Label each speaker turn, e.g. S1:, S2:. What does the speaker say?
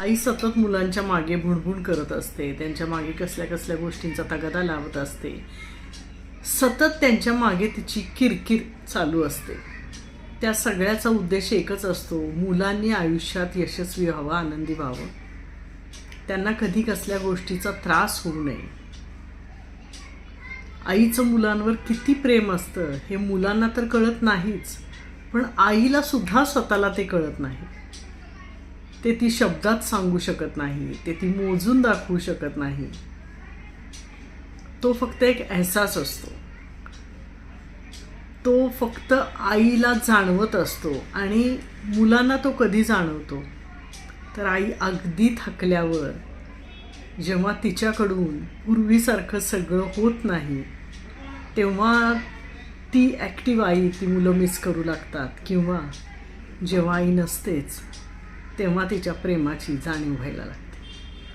S1: आई सतत मुलांच्या मागे भुणभुण करत असते. त्यांच्या मागे कसल्या कसल्या गोष्टींचा तगादा लावत असते. सतत त्यांच्या मागे तिची किरकिर चालू असते. त्या सगळ्याचा उद्देश एकच असतो मुलांनी आयुष्यात यशस्वी व्हावं आनंदी व्हावं. त्यांना कधी कसल्या गोष्टीचा त्रास होऊ नये. आईचं मुलांवर किती प्रेम असतं हे मुलांना तर कळत नाहीच पण आईला सुद्धा स्वतःला ते कळत नाही. ते ती शब्दात सांगू शकत नाही ते ती मोजून दाखवू शकत नाही. तो फक्त एक अहसास असतो. तो फक्त आईला जाणवत असतो आणि मुलांना तो कधी जाणवतो? तर आई अगदी थकल्यावर जेव्हा तिच्याकडून पूर्वीसारखं सगळं होत नाही तेव्हा ती ॲक्टिव्ह आई ती मुलं मिस करू लागतात. किंवा जेव्हा आई नसतेच तेव्हा तिच्या प्रेमाची जाणीव व्हायला लागते